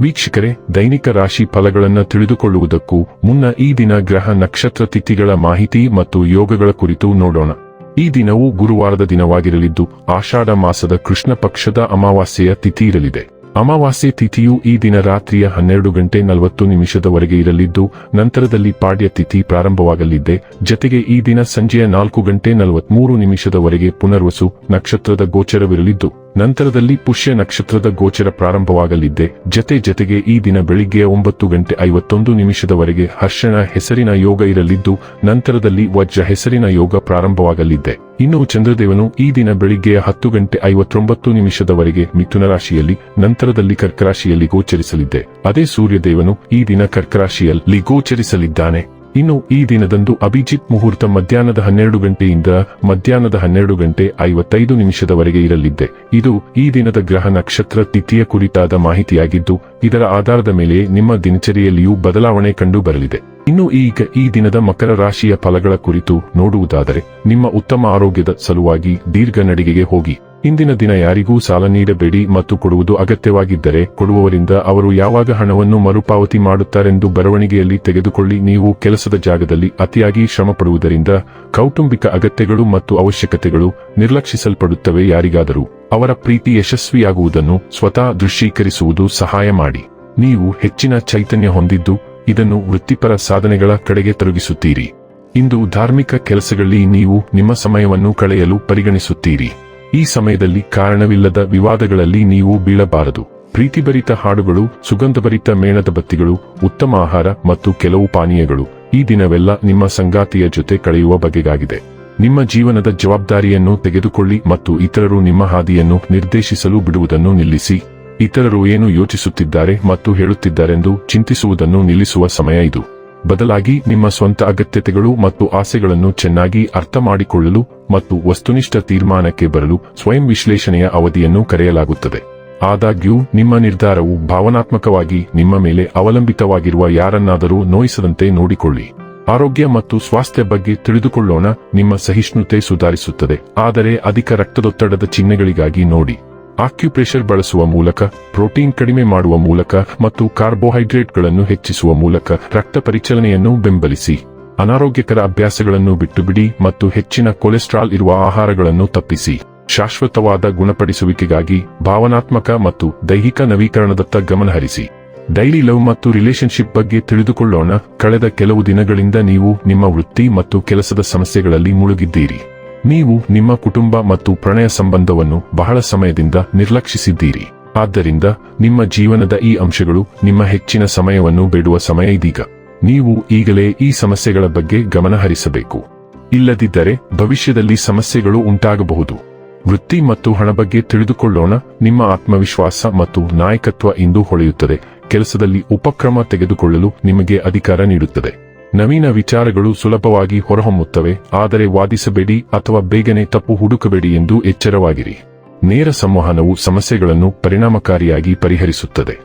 ವೀಕ್ಷಕರೇ, ದೈನಿಕ ರಾಶಿ ಫಲಗಳನ್ನು ತಿಳಿದುಕೊಳ್ಳುವುದಕ್ಕೂ ಮುನ್ನ ಈ ದಿನ ಗ್ರಹ ನಕ್ಷತ್ರ ತಿಥಿಗಳ ಮಾಹಿತಿ ಮತ್ತು ಯೋಗಗಳ ಕುರಿತು ನೋಡೋಣ. ಈ ದಿನವು ಗುರುವಾರದ ದಿನವಾಗಿರಲಿದ್ದು, ಆಷಾಢ ಮಾಸದ ಕೃಷ್ಣ ಪಕ್ಷದ ಅಮಾವಾಸ್ಯೆಯ ತಿಥಿ ಇರಲಿದೆ. ಅಮಾವಾಸ್ಯೆ ತಿಥಿಯು ಈ ದಿನ ರಾತ್ರಿಯ ಹನ್ನೆರಡು ಗಂಟೆ ನಲವತ್ತು ನಿಮಿಷದವರೆಗೆ ಇರಲಿದ್ದು, ನಂತರದಲ್ಲಿ ಪಾಡ್ಯ ತಿಥಿ ಪ್ರಾರಂಭವಾಗಲಿದೆ. ಜತೆಗೆ ಈ ದಿನ ಸಂಜೆಯ ನಾಲ್ಕು ಗಂಟೆ ನಲವತ್ಮೂರು ನಿಮಿಷದವರೆಗೆ ಪುನರ್ವಸು ನಕ್ಷತ್ರದ ಗೋಚರವಿರಲಿದ್ದು ನಂತರದಲ್ಲಿ ಪುಷ್ಯ ನಕ್ಷತ್ರದ ಗೋಚರ ಪ್ರಾರಂಭವಾಗಲಿದ್ದೆ. ಜತೆ ಜತೆಗೆ ಈ ದಿನ ಬೆಳಿಗ್ಗೆ ಒಂಬತ್ತು ಗಂಟೆ ಐವತ್ತೊಂದು ನಿಮಿಷದವರೆಗೆ ಹರ್ಷಣ ಹೆಸರಿನ ಯೋಗ ಇರಲಿದ್ದು, ನಂತರದಲ್ಲಿ ವಜ್ರ ಹೆಸರಿನ ಯೋಗ ಪ್ರಾರಂಭವಾಗಲಿದ್ದೆ. ಇನ್ನು ಚಂದ್ರದೇವನು ಈ ದಿನ ಬೆಳಿಗ್ಗೆಯ ಹತ್ತು ಗಂಟೆ ಐವತ್ತೊಂಬತ್ತು ನಿಮಿಷದವರೆಗೆ ಮಿಥುನ ರಾಶಿಯಲ್ಲಿ, ನಂತರದಲ್ಲಿ ಕರ್ಕರಾಶಿಯಲ್ಲಿ ಗೋಚರಿಸಲಿದ್ದೆ. ಅದೇ ಸೂರ್ಯದೇವನು ಈ ದಿನ ಕರ್ಕರಾಶಿಯಲ್ಲಿ ಗೋಚರಿಸಲಿದ್ದಾನೆ. ಇನ್ನು ಈ ದಿನದಂದು ಅಭಿಜಿತ್ ಮುಹೂರ್ತ ಮಧ್ಯಾಹ್ನದ ಹನ್ನೆರಡು ಗಂಟೆಯಿಂದ ಮಧ್ಯಾಹ್ನದ ಹನ್ನೆರಡು ಗಂಟೆ ಐವತ್ತೈದು ನಿಮಿಷದವರೆಗೆ ಇರಲಿದ್ದೆ ಇದು ಈ ದಿನದ ಗ್ರಹ ನಕ್ಷತ್ರ ತಿಥಿಯ ಕುರಿತಾದ ಮಾಹಿತಿಯಾಗಿದ್ದು, ಇದರ ಆಧಾರದ ಮೇಲೆ ನಿಮ್ಮ ದಿನಚರಿಯಲ್ಲಿಯೂ ಬದಲಾವಣೆ ಕಂಡು ಬರಲಿದೆ ಇನ್ನು ಈಗ ಈ ದಿನದ ಮಕರ ರಾಶಿಯ ಫಲಗಳ ಕುರಿತು ನೋಡುವುದಾದರೆ, ನಿಮ್ಮ ಉತ್ತಮ ಆರೋಗ್ಯದ ಸಲುವಾಗಿ ದೀರ್ಘ ನಡಿಗೆಗೆ ಹೋಗಿ. ಇಂದಿನ ದಿನ ಯಾರಿಗೂ ಸಾಲ ನೀಡಬೇಡಿ ಮತ್ತು ಕೊಡುವುದು ಅಗತ್ಯವಾಗಿದ್ದರೆ ಕೊಡುವವರಿಂದ ಅವರು ಯಾವಾಗ ಹಣವನ್ನು ಮರುಪಾವತಿ ಮಾಡುತ್ತಾರೆಂದು ಬರವಣಿಗೆಯಲ್ಲಿ ತೆಗೆದುಕೊಳ್ಳಿ. ನೀವು ಕೆಲಸದ ಜಾಗದಲ್ಲಿ ಅತಿಯಾಗಿ ಶ್ರಮ ಪಡುವುದರಿಂದ ಕೌಟುಂಬಿಕ ಅಗತ್ಯಗಳು ಮತ್ತು ಅವಶ್ಯಕತೆಗಳು ನಿರ್ಲಕ್ಷಿಸಲ್ಪಡುತ್ತವೆ. ಯಾರಿಗಾದರೂ ಅವರ ಪ್ರೀತಿ ಯಶಸ್ವಿಯಾಗುವುದನ್ನು ಸ್ವತಃ ದೃಶ್ಯೀಕರಿಸುವುದು ಸಹಾಯ ಮಾಡಿ. ನೀವು ಹೆಚ್ಚಿನ ಚೈತನ್ಯ ಹೊಂದಿದ್ದು ಇದನ್ನು ವೃತ್ತಿಪರ ಸಾಧನೆಗಳ ಕಡೆಗೆ ತೊಡಗಿಸುತ್ತೀರಿ ಇಂದು ಧಾರ್ಮಿಕ ಕೆಲಸಗಳಲ್ಲಿ ನೀವು ನಿಮ್ಮ ಸಮಯವನ್ನು ಕಳೆಯಲು ಪರಿಗಣಿಸುತ್ತೀರಿ. ಈ ಸಮಯದಲ್ಲಿ ಕಾರಣವಿಲ್ಲದ ವಿವಾದಗಳಲ್ಲಿ ನೀವು ಬೀಳಬಾರದು. ಪ್ರೀತಿಭರಿತ ಹಾಡುಗಳು, ಸುಗಂಧಭರಿತ ಮೇಣದ ಬತ್ತಿಗಳು, ಉತ್ತಮ ಆಹಾರ ಮತ್ತು ಕೆಲವು ಪಾನೀಯಗಳು ಈ ದಿನವೆಲ್ಲ ನಿಮ್ಮ ಸಂಗಾತಿಯ ಜೊತೆ ಕಳೆಯುವ ಬಗೆಗಾಗಿದೆ. ನಿಮ್ಮ ಜೀವನದ ಜವಾಬ್ದಾರಿಯನ್ನು ತೆಗೆದುಕೊಳ್ಳಿ ಮತ್ತು ಇತರರು ನಿಮ್ಮ ಹಾದಿಯನ್ನು ನಿರ್ದೇಶಿಸಲು ಬಿಡುವುದನ್ನು ನಿಲ್ಲಿಸಿ. ಇತರರು ಏನು ಯೋಚಿಸುತ್ತಿದ್ದಾರೆ ಮತ್ತು ಹೇಳುತ್ತಿದ್ದಾರೆಂದು ಚಿಂತಿಸುವುದನ್ನು ನಿಲ್ಲಿಸುವ ಸಮಯ ಇದು. ಬದಲಾಗಿ ನಿಮ್ಮ ಸ್ವಂತ ಅಗತ್ಯತೆಗಳು ಮತ್ತು ಆಸೆಗಳನ್ನು ಚೆನ್ನಾಗಿ ಅರ್ಥ ಮಾಡಿಕೊಳ್ಳಲು ಮತ್ತು ವಸ್ತುನಿಷ್ಠ ತೀರ್ಮಾನಕ್ಕೆ ಬರಲು ಸ್ವಯಂ ವಿಶ್ಲೇಷಣೆಯ ಅವಧಿಯನ್ನು ಕರೆಯಲಾಗುತ್ತದೆ. ಆದಾಗ್ಯೂ, ನಿಮ್ಮ ನಿರ್ಧಾರವು ಭಾವನಾತ್ಮಕವಾಗಿ ನಿಮ್ಮ ಮೇಲೆ ಅವಲಂಬಿತವಾಗಿರುವ ಯಾರನ್ನಾದರೂ ನೋಯಿಸದಂತೆ ನೋಡಿಕೊಳ್ಳಿ. ಆರೋಗ್ಯ ಮತ್ತು ಸ್ವಾಸ್ಥ್ಯ ಬಗ್ಗೆ ತಿಳಿದುಕೊಳ್ಳೋಣ, ನಿಮ್ಮ ಸಹಿಷ್ಣುತೆ ಸುಧಾರಿಸುತ್ತದೆ, ಆದರೆ ಅಧಿಕ ರಕ್ತದೊತ್ತಡದ ಚಿಹ್ನೆಗಳಿಗಾಗಿ ನೋಡಿ. ಆಕ್ಯುಪ್ರೆಷರ್ ಬಳಸುವ ಮೂಲಕ, ಪ್ರೋಟೀನ್ ಕಡಿಮೆ ಮಾಡುವ ಮೂಲಕ ಮತ್ತು ಕಾರ್ಬೋಹೈಡ್ರೇಟ್ಗಳನ್ನು ಹೆಚ್ಚಿಸುವ ಮೂಲಕ ರಕ್ತ ಪರಿಚಲನೆಯನ್ನು ಬೆಂಬಲಿಸಿ. ಅನಾರೋಗ್ಯಕರ ಅಭ್ಯಾಸಗಳನ್ನು ಬಿಟ್ಟುಬಿಡಿ ಮತ್ತು ಹೆಚ್ಚಿನ ಕೊಲೆಸ್ಟ್ರಾಲ್ ಇರುವ ಆಹಾರಗಳನ್ನು ತಪ್ಪಿಸಿ. ಶಾಶ್ವತವಾದ ಗುಣಪಡಿಸುವಿಕೆಗಾಗಿ ಭಾವನಾತ್ಮಕ ಮತ್ತು ದೈಹಿಕ ನವೀಕರಣದತ್ತ ಗಮನಹರಿಸಿ ಡೈಲಿ ಲವ್ ಮತ್ತು ರಿಲೇಶನ್ಶಿಪ್ ಬಗ್ಗೆ ತಿಳಿದುಕೊಳ್ಳೋಣ. ಕಳೆದ ಕೆಲವು ದಿನಗಳಿಂದ ನೀವು ನಿಮ್ಮ ವೃತ್ತಿ ಮತ್ತು ಕೆಲಸದ ಸಮಸ್ಯೆಗಳಲ್ಲಿ ಮುಳುಗಿದ್ದೀರಿ. ನೀವು ನಿಮ್ಮ ಕುಟುಂಬ ಮತ್ತು ಪ್ರಣಯ ಸಂಬಂಧವನ್ನು ಬಹಳ ಸಮಯದಿಂದ ನಿರ್ಲಕ್ಷಿಸಿದ್ದೀರಿ. ಆದ್ದರಿಂದ ನಿಮ್ಮ ಜೀವನದ ಈ ಅಂಶಗಳು ನಿಮ್ಮ ಹೆಚ್ಚಿನ ಸಮಯವನ್ನು ಬೇಡುವ ಸಮಯ ಇದೀಗ. ನೀವು ಈಗಲೇ ಈ ಸಮಸ್ಯೆಗಳ ಬಗ್ಗೆ ಗಮನಹರಿಸಬೇಕು. ಇಲ್ಲದಿದ್ದರೆ ಭವಿಷ್ಯದಲ್ಲಿ ಸಮಸ್ಯೆಗಳು ಉಂಟಾಗಬಹುದು. ವೃತ್ತಿ ಮತ್ತು ಹಣ ಬಗ್ಗೆ ತಿಳಿದುಕೊಳ್ಳೋಣ. ನಿಮ್ಮ ಆತ್ಮವಿಶ್ವಾಸ ಮತ್ತು ನಾಯಕತ್ವ ಇಂದು ಹೊಳೆಯುತ್ತದೆ. ಕೆಲಸದಲ್ಲಿ ಉಪಕ್ರಮ ತೆಗೆದುಕೊಳ್ಳಲು ನಿಮಗೆ ಅಧಿಕಾರ ನೀಡುತ್ತದೆ. ನವೀನ ವಿಚಾರಗಳು ಸುಲಭವಾಗಿ ಹೊರಹೊಮ್ಮುತ್ತವೆ, ಆದರೆ ವಾದಿಸಬೇಡಿ ಅಥವಾ ಬೇಗನೆ ತಪ್ಪು ಹುಡುಕಬೇಡಿ ಎಂದು ಎಚ್ಚರವಾಗಿರಿ. ನೇರ ಸಂವಹನವು ಸಮಸ್ಯೆಗಳನ್ನು ಪರಿಣಾಮಕಾರಿಯಾಗಿ ಪರಿಹರಿಸುತ್ತದೆ.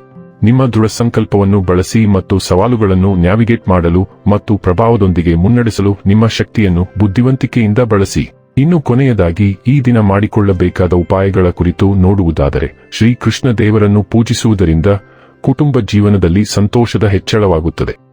ನಿಮ್ಮ ದೃಢ ಸಂಕಲ್ಪವನ್ನು ಬಳಸಿ ಮತ್ತು ಸವಾಲುಗಳನ್ನು ನ್ಯಾವಿಗೇಟ್ ಮಾಡಲು ಮತ್ತು ಪ್ರಭಾವದೊಂದಿಗೆ ಮುನ್ನಡೆಸಲು ನಿಮ್ಮ ಶಕ್ತಿಯನ್ನು ಬುದ್ಧಿವಂತಿಕೆಯಿಂದ ಬಳಸಿ. ಇನ್ನು ಕೊನೆಯದಾಗಿ, ಈ ದಿನ ಮಾಡಿಕೊಳ್ಳಬೇಕಾದ ಉಪಾಯಗಳ ಕುರಿತು ನೋಡುವುದಾದರೆ, ಶ್ರೀಕೃಷ್ಣ ದೇವರನ್ನು ಪೂಜಿಸುವುದರಿಂದ ಕುಟುಂಬ ಜೀವನದಲ್ಲಿ ಸಂತೋಷದ ಹೆಚ್ಚಳವಾಗುತ್ತದೆ.